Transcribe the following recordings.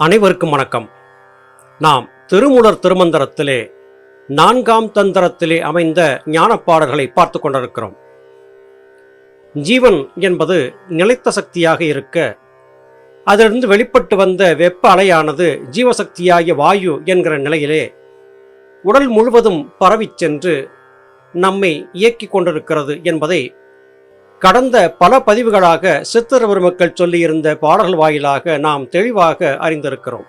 அனைவருக்கும் வணக்கம். நாம் திருமூலர் திருமந்திரத்திலே நான்காம் தந்திரத்திலே அமைந்த ஞானப்பாடல்களை பார்த்து கொண்டிருக்கிறோம். ஜீவன் என்பது நிலைத்த சக்தியாக இருக்க அதிலிருந்து வெளிப்பட்டு வந்த வெப்ப அலையானது ஜீவசக்தியாகிய வாயு என்கிற நிலையிலே உடல் முழுவதும் பரவிச் சென்று நம்மை இயக்கிக் கொண்டிருக்கிறது என்பதை கடந்த பல பதிவுகளாக சித்தர் பெருமக்கள் சொல்லியிருந்த பாடல்கள் வாயிலாக நாம் தெளிவாக அறிந்திருக்கிறோம்.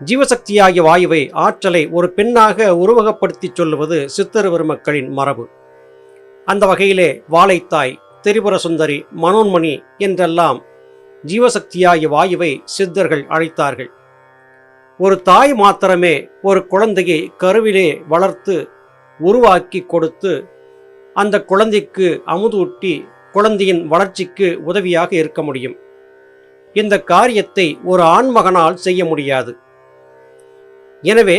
ஜீவசக்தியாகிய வாயுவை ஆற்றலை ஒரு பெண்ணாக உருவகப்படுத்தி சொல்லுவது சித்தர் பெருமக்களின் மரபு. அந்த வகையிலே வாழைத்தாய் திரிபுர சுந்தரி மனோன்மணி என்றெல்லாம் ஜீவசக்தியாகிய வாயுவை சித்தர்கள் அழைத்தார்கள். ஒரு தாய் மாத்திரமே ஒரு குழந்தையை கருவிலே வளர்த்து உருவாக்கி கொடுத்து அந்த குழந்தைக்கு அமுதூட்டி குழந்தையின் வளர்ச்சிக்கு உதவியாக இருக்க முடியும். இந்த காரியத்தை ஒரு ஆண்மகனால் செய்ய முடியாது. எனவே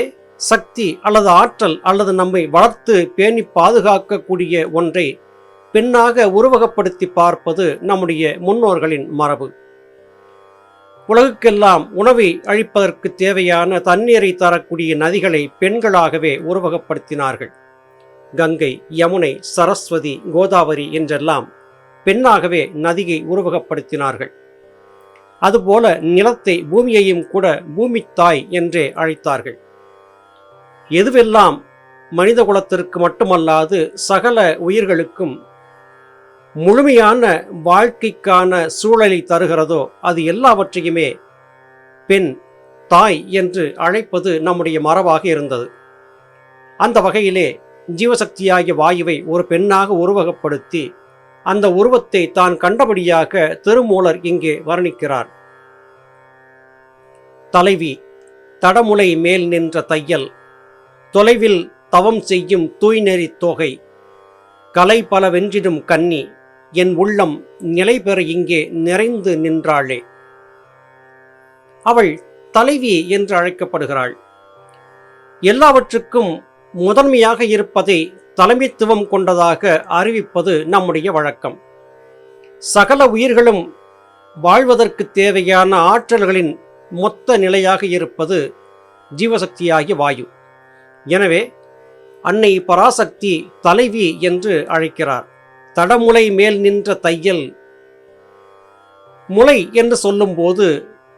சக்தி அல்லது ஆற்றல் அல்லது நம்மை வளர்த்து பேணி பாதுகாக்கக்கூடிய ஒன்றை பெண்ணாக உருவகப்படுத்தி பார்ப்பது நம்முடைய முன்னோர்களின் மரபு. உலகுக்கெல்லாம் உணவை அழிப்பதற்கு தேவையான தண்ணீரை தரக்கூடிய நதிகளை பெண்களாகவே உருவகப்படுத்தினார்கள். கங்கை யமுனை சரஸ்வதி கோதாவரி என்றெல்லாம் பெண்ணாகவே நதியை உருவகப்படுத்தினார்கள். அதுபோல நிலத்தை பூமியையும் கூட பூமி தாய் என்றே அழைத்தார்கள். எதுவெல்லாம் மனித குலத்திற்கு மட்டுமல்லாது சகல உயிர்களுக்கும் முழுமையான வாழ்க்கைக்கான சூழலை தருகிறதோ அது எல்லாவற்றையுமே பெண் தாய் என்று அழைப்பது நம்முடைய மரபாக இருந்தது. அந்த வகையிலே ஜீவசக்தியாகிய வாயுவை ஒரு பெண்ணாக உருவகப்படுத்தி அந்த உருவத்தை தான் கண்டபடியாக திருமூலர் இங்கே வர்ணிக்கிறார். தலைவி தடமுலை மேல் நின்ற தையல் தொலைவில் தவம் செய்யும் தூய்நெறி தொகை கலை பல வென்றிடும் கன்னி என் உள்ளம் நிலை பெற இங்கே நிறைந்து நின்றாளே. அவள் தலைவி என்று அழைக்கப்படுகிறாள். எல்லாவற்றுக்கும் முதன்மையாக இருப்பதை தலைமைத்துவம் கொண்டதாக அறிவிப்பது நம்முடைய வழக்கம். சகல உயிர்களும் வாழ்வதற்கு தேவையான ஆற்றல்களின் மொத்த நிலையாக இருப்பது ஜீவசக்தியாகிய வாயு. எனவே அன்னை பராசக்தி தலைவி என்று அழைக்கிறார். தடமுலை மேல் நின்ற தையல் முளை என்று சொல்லும்போது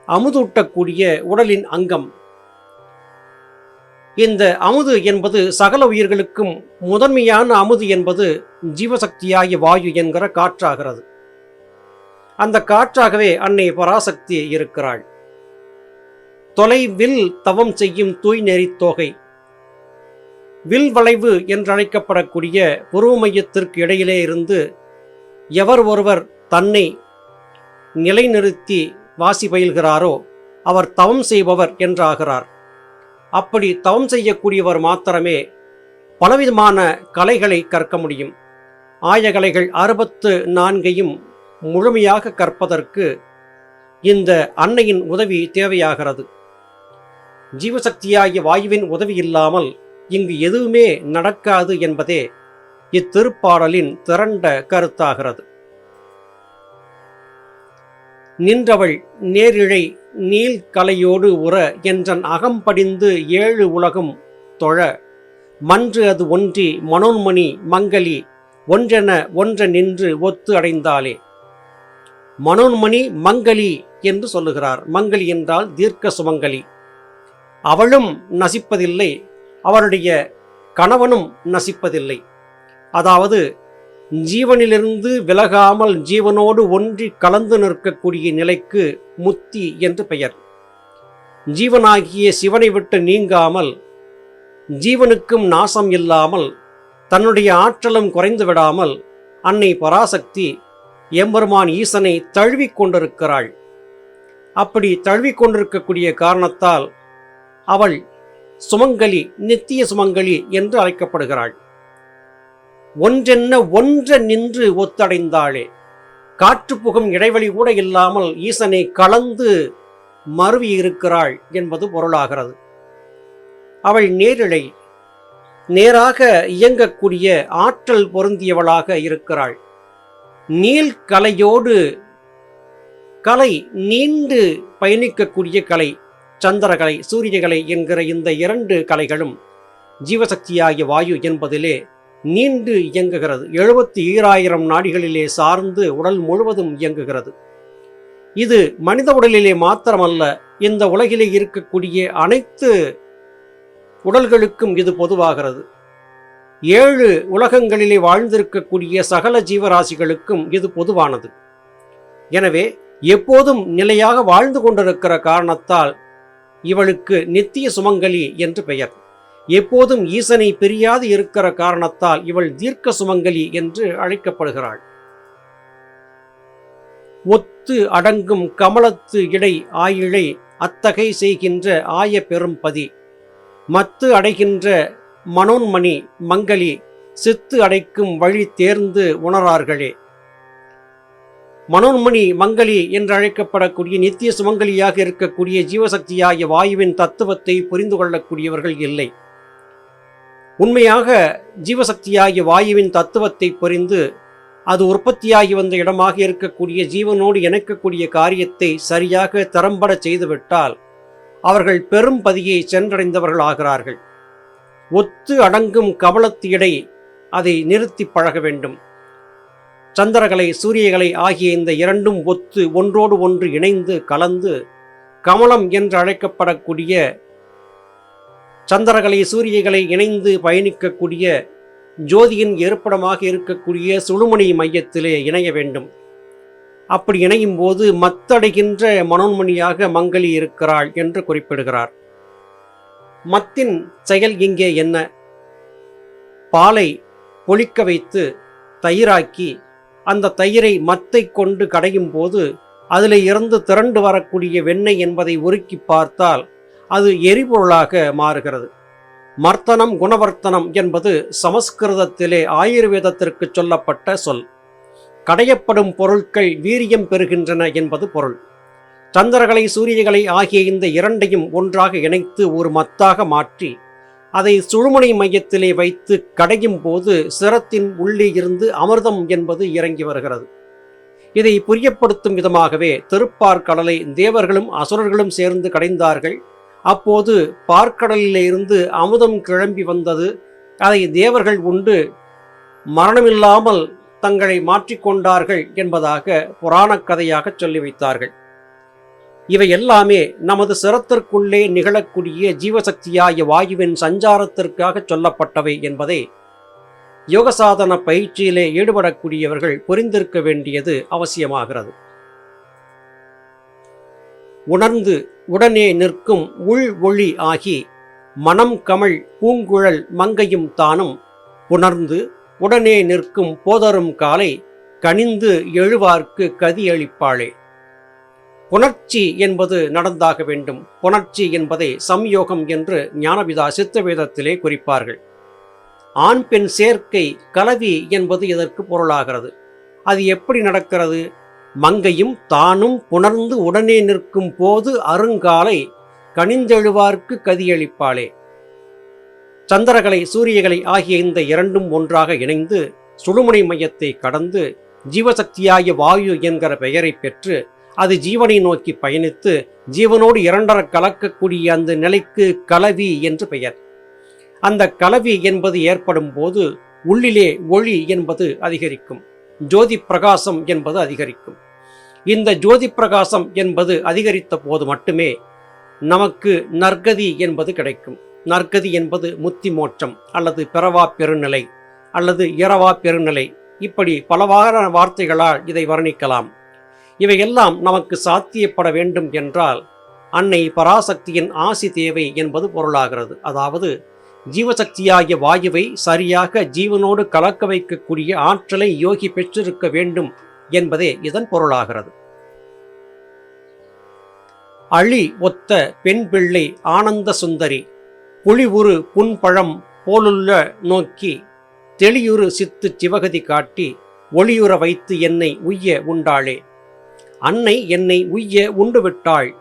அமுதூட்டக்கூடிய உடலின் அங்கம். இந்த அமுது என்பது சகல உயிர்களுக்கும் முதன்மையான அமுது என்பது ஜீவசக்தியாகிய வாயு என்கிற காற்றாகிறது. அந்த காற்றாகவே அன்னை பராசக்தி இருக்கிறாள். தொலைவில் தவம் செய்யும் தூய் நெறித்தொகை வில் வளைவு என்றழைக்கப்படக்கூடிய உருவ மையத்திற்கு இடையிலே இருந்து எவர் ஒருவர் தன்னை நிலைநிறுத்தி வாசி பயில்கிறாரோ அவர் தவம் செய்பவர் என்றாகிறார். அப்படி தவம் செய்யக்கூடியவர் மாத்திரமே பலவிதமான கலைகளை கற்க முடியும். ஆயகலைகள் அறுபத்து நான்கையும் முழுமையாக கற்பதற்கு இந்த அன்னையின் உதவி தேவையாகிறது. ஜீவசக்தியாகிய வாயுவின் உதவி இல்லாமல் இங்கு எதுவுமே நடக்காது என்பதே இத்திருப்பாடலின் திரண்ட கருத்தாகிறது. நின்றவள் நேரிழை நீல் கலையோடு உற என்றன் அகம்படிந்து ஏழு உலகம் தொழ. மன்று அது ஒன்றி மனோன்மணி மங்களி ஒன்றென ஒன்ற நின்று ஒத்து அடைந்தாலே மனோன்மணி மங்களி என்று சொல்லுகிறார். மங்களி என்றால் தீர்க்க சுமங்கலி. அவளும் நசிப்பதில்லை அவருடைய கணவனும் நசிப்பதில்லை. அதாவது ஜீவனிலிருந்து விலகாமல் ஜீவனோடு ஒன்றி கலந்து நிற்கக்கூடிய நிலைக்கு முத்தி என்று பெயர். ஜீவனாகிய சிவனை விட்டு நீங்காமல் ஜீவனுக்கும் நாசம் இல்லாமல் தன்னுடைய ஆற்றலும் குறைந்து விடாமல் அன்னை பராசக்தி எம்பெருமான் ஈசனை தழுவிக் கொண்டிருக்கிறாள். அப்படி தழுவிக் கொண்டிருக்கக்கூடிய காரணத்தால் அவள் சுமங்கலி நித்திய சுமங்கலி என்று அழைக்கப்படுகிறாள். ஒன்றென்ன ஒன்ற நின்று ஒத்தடைந்தாளே. காற்றுப்புகும் இடைவெளி கூட இல்லாமல் ஈசனை கலந்து மருவி இருக்கிறாள் என்பது பொருளாகிறது. அவள் நேரிழை நேராக இயங்கக்கூடிய ஆற்றல் பொருந்தியவளாக இருக்கிறாள். நீல் கலையோடு கலை நீண்டு பயணிக்கக்கூடிய கலை சந்திரகலை சூரியகலை என்கிற இந்த இரண்டு கலைகளும் ஜீவசக்தியாகிய வாயு என்பதிலே நீண்டு இயங்குகிறது. எழுபத்தி ஈராயிரம் நாடிகளிலே சார்ந்து உடல் முழுவதும் இயங்குகிறது. இது மனித உடலிலே மாத்திரமல்ல இந்த உலகிலே இருக்கக்கூடிய அனைத்து உடல்களுக்கும் இது பொதுவாகிறது. ஏழு உலகங்களிலே வாழ்ந்திருக்கக்கூடிய சகல ஜீவராசிகளுக்கும் இது பொதுவானது. எனவே எப்போதும் நிலையாக வாழ்ந்து கொண்டிருக்கிற காரணத்தால் இவளுக்கு நித்திய சுமங்கலி என்று பெயர். எப்போதும் ஈசனை பிரியாது இருக்கிற காரணத்தால் இவள் தீர்க்க சுமங்கலி என்று அழைக்கப்படுகிறாள். ஒத்து அடங்கும் கமலத்து இடை ஆயிழை அத்தகை செய்கின்ற ஆய பெரும்பதி மத்து அடைகின்ற மனோன்மணி மங்கலி சித்து அடைக்கும் வழி தேர்ந்து உணரார்களே. மனோன்மணி மங்கலி என்று அழைக்கப்படக்கூடிய நித்திய சுமங்கலியாக இருக்கக்கூடிய ஜீவசக்தியாகிய வாயுவின் தத்துவத்தை புரிந்து கொள்ளக்கூடியவர்கள் இல்லை. உண்மையாக ஜீவசக்தியாகிய வாயுவின் தத்துவத்தை புரிந்து அது உற்பத்தியாகி வந்த இடமாக இருக்கக்கூடிய ஜீவனோடு இணைக்கக்கூடிய காரியத்தை சரியாக திறம்பட செய்துவிட்டால் அவர்கள் பெரும் பதியை சென்றடைந்தவர்கள் ஆகிறார்கள் ஒத்து அடங்கும் கவலத்து இடை அதை நிறுத்தி பழக வேண்டும். சந்திரகலை சூரியகலை ஆகிய இந்த இரண்டும் ஒத்து ஒன்றோடு ஒன்று இணைந்து கலந்து கமலம் என்று அழைக்கப்படக்கூடிய சந்திரகலை சூரியகளை இணைந்து பயணிக்கக்கூடிய ஜோதியின் இருப்பிடமாக இருக்கக்கூடிய சுழுமணி மையத்திலே இணைய வேண்டும். அப்படி இணையும் போது மத்தடைகின்ற மனோன்மணியாக மங்களி இருக்கிறாள் என்று குறிப்பிடுகிறார். மத்தின் செயல் இங்கே என்ன? பாலை பொழிக்க வைத்து தயிராக்கி அந்த தயிரை மத்தை கொண்டு கடையும் போது அதில் இருந்து திரண்டு வரக்கூடிய வெண்ணெய் என்பதை உருக்கி பார்த்தால் அது எரிபொருளாக மாறுகிறது. மர்த்தனம் குணவர்த்தனம் என்பது சமஸ்கிருதத்திலே ஆயுர்வேதத்திற்கு சொல்லப்பட்ட சொல். கடையப்படும் பொருட்கள் வீரியம் பெறுகின்றன என்பது பொருள். சந்திரகளை சூரியகளை ஆகிய இந்த இரண்டையும் ஒன்றாக இணைத்து ஒரு மத்தாக மாற்றி அதை சுழுமுனை மையத்திலே வைத்து கடையும் போது சிரத்தின் உள்ளே இருந்து அமிர்தம் என்பது இறங்கி வருகிறது. இதை புரியப்படுத்தும் விதமாகவே திருப்பார் கடலை தேவர்களும் அசுரர்களும் சேர்ந்து கடைந்தார்கள். அப்போது பார்க்கடலிலிருந்து அமுதம் கிளம்பி வந்தது. அதை தேவர்கள் உண்டு மரணமில்லாமல் தங்களை மாற்றிக்கொண்டார்கள் என்பதாக புராணக் கதையாக சொல்லி வைத்தார்கள். இவை எல்லாமே நமது சிரத்திற்குள்ளே நிகழக்கூடிய ஜீவசக்தியாய வாயுவின் சஞ்சாரத்திற்காக சொல்லப்பட்டவை என்பதை யோகசாதன பயிற்சியிலே ஈடுபடக்கூடியவர்கள் புரிந்திருக்க வேண்டியது அவசியமாகிறது. உணர்ந்து உடனே நிற்கும் உள் ஒளி ஆகி மனம் கமழ் பூங்குழல் மங்கையும் தானும் உணர்ந்து உடனே நிற்கும் போதரும் காலை கனிந்து எழுவார்க்கு கதியளிப்பாளே. புணர்ச்சி என்பது நடந்தாக வேண்டும். புணர்ச்சி என்பதை சம்யோகம் என்று ஞானபிதா சித்தவேதத்திலே குறிப்பார்கள். ஆண் பெண் சேர்க்கை கலவி என்பது இதற்கு பொருளாகிறது? அது எப்படி நடக்கிறது? மங்கையும் தானும் புணர்ந்து உடனே நிற்கும் போது அருங்காலை கனிந்தெழுவார்க்கு கதியளிப்பாளே. சந்திரகலை சூரியகலை ஆகிய இந்த இரண்டும் ஒன்றாக இணைந்து சுடுமுனை மையத்தை கடந்து ஜீவசக்தியாகிய வாயு என்கிற பெயரை பெற்று அது ஜீவனை நோக்கி பயணித்து ஜீவனோடு இரண்டர கலக்கக்கூடிய அந்த நிலைக்கு கலவி என்று பெயர். அந்த கலவி என்பது ஏற்படும் போது உள்ளிலே ஒளி என்பது அதிகரிக்கும். ஜோதி பிரகாசம் என்பது அதிகரிக்கும். இந்த ஜோதி பிரகாசம் என்பது அதிகரித்த போது மட்டுமே நமக்கு நற்கதி என்பது கிடைக்கும். நற்கதி என்பது முத்தி மோட்சம் அல்லது பிறவா பெருநிலை அல்லது இரவா பெருநிலை. இப்படி பலவாறான வார்த்தைகளால் இதை வர்ணிக்கலாம். இவையெல்லாம் நமக்கு சாத்தியப்பட வேண்டும் என்றால் அன்னை பராசக்தியின் ஆசி தேவை என்பது பொருளாகிறது. அதாவது ஜீவசக்தியாகிய வாயுவை சரியாக ஜீவனோடு கலக்க வைக்கக்கூடிய ஆற்றலை யோகி பெற்றிருக்க வேண்டும் என்பதே இதன் பொருளாகிறது. அழி ஒத்த பெண் பிள்ளை ஆனந்த சுந்தரி புலிவுரு புன்பழம் போலுள்ள நோக்கி தெளியுறு சித்து சிவகதி காட்டி ஒளியுற வைத்து என்னை உய்ய உண்டாளே. அன்னை என்னை உய்ய உண்டு விட்டாள்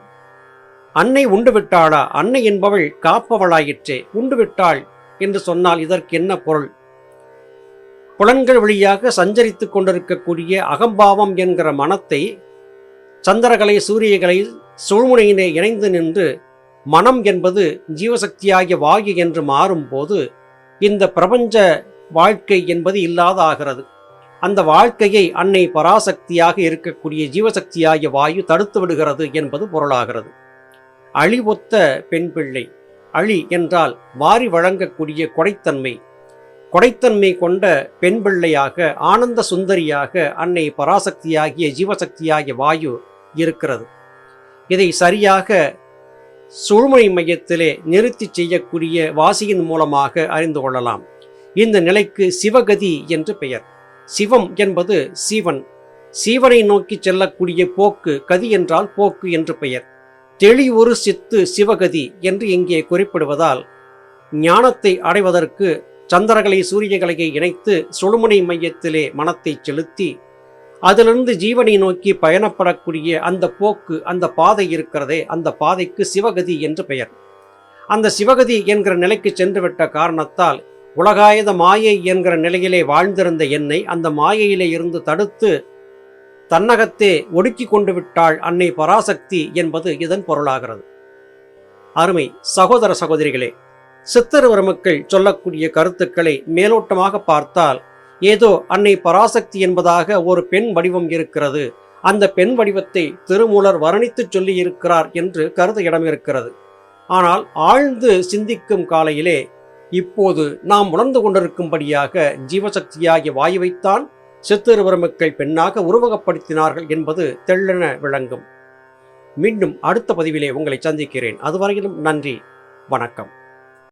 அன்னை உண்டு விட்டாளா அன்னை என்பவள் காப்பவளாயிற்றே. உண்டு விட்டாள் என்று சொன்னால் இதற்கு என்ன பொருள்? புலன்கள் வழியாக சஞ்சரித்து கொண்டிருக்கக்கூடிய அகம்பாவம் என்கிற மனத்தை சந்திரகலை சூரியகலை சூழ்முனையினை இணைந்து நின்று மனம் என்பது ஜீவசக்தியாகிய வாயு என்று மாறும்போது இந்த பிரபஞ்ச வாழ்க்கை என்பது இல்லாத ஆகிறது அந்த வாழ்க்கையை அன்னை பராசக்தியாக இருக்கக்கூடிய ஜீவசக்தியாகிய வாயு தடுத்து விடுகிறது என்பது பொருளாகிறது. அழிவொத்த பெண் பிள்ளை. அழி என்றால் வாரி வழங்கக்கூடிய கொடைத்தன்மை. கொடைத்தன்மை கொண்ட பெண் பிள்ளையாக ஆனந்த சுந்தரியாக அன்னை பராசக்தியாகிய ஜீவசக்தியாகிய வாயு இருக்கிறது. இதை சரியாக சுழுமணி மையத்திலே நிறுத்தி செய்யக்கூடிய வாசியின் மூலமாக அறிந்து கொள்ளலாம். இந்த நிலைக்கு சிவகதி என்று பெயர். சிவம் என்பது சீவன். சீவனை நோக்கி செல்லக்கூடிய போக்கு கதி என்றால் போக்கு என்று பெயர். தெளிவுறு சித்து சிவகதி என்று இங்கே குறிப்பிடுவதால் ஞானத்தை அடைவதற்கு சந்திரகலை சூரியகலையை இணைத்து சுழுமுனை மையத்திலே மனத்தை செலுத்தி அதிலிருந்து ஜீவனை நோக்கி பயணப்படக்கூடிய அந்த போக்கு அந்த பாதை இருக்கிறதே அந்த பாதைக்கு சிவகதி என்று பெயர். அந்த சிவகதி என்கிற நிலைக்கு சென்றுவிட்ட காரணத்தால் உலகாயத மாயை என்கிற நிலையிலே வாழ்ந்திருந்த என்னை அந்த மாயையிலே இருந்து தடுத்து தன்னகத்தே ஒடுக்கி கொண்டு விட்டாள் அன்னை பராசக்தி என்பது இதன் பொருளாகிறது. அருமை சகோதர சகோதரிகளே சித்தருவரமுக்கள் சொல்லக்கூடிய கருத்துக்களை மேலோட்டமாக பார்த்தால் ஏதோ அன்னை பராசக்தி என்பதாக ஒரு பெண் வடிவம் இருக்கிறது. அந்த பெண் வடிவத்தை திருமூலர் வர்ணித்து சொல்லியிருக்கிறார் என்று கருத இடம் இருக்கிறது ஆனால் ஆழ்ந்து சிந்திக்கும் காலையிலே இப்போது நாம் உணர்ந்து கொண்டிருக்கும்படியாக ஜீவசக்தியாகிய வாயுவைத்தான் சித்திருவரமுக்கள் பெண்ணாக உருவகப்படுத்தினார்கள் என்பது தெள்ளென விளங்கும். மீண்டும் அடுத்த பதிவிலே உங்களை சந்திக்கிறேன். அதுவரையிலும் நன்றி. வணக்கம்.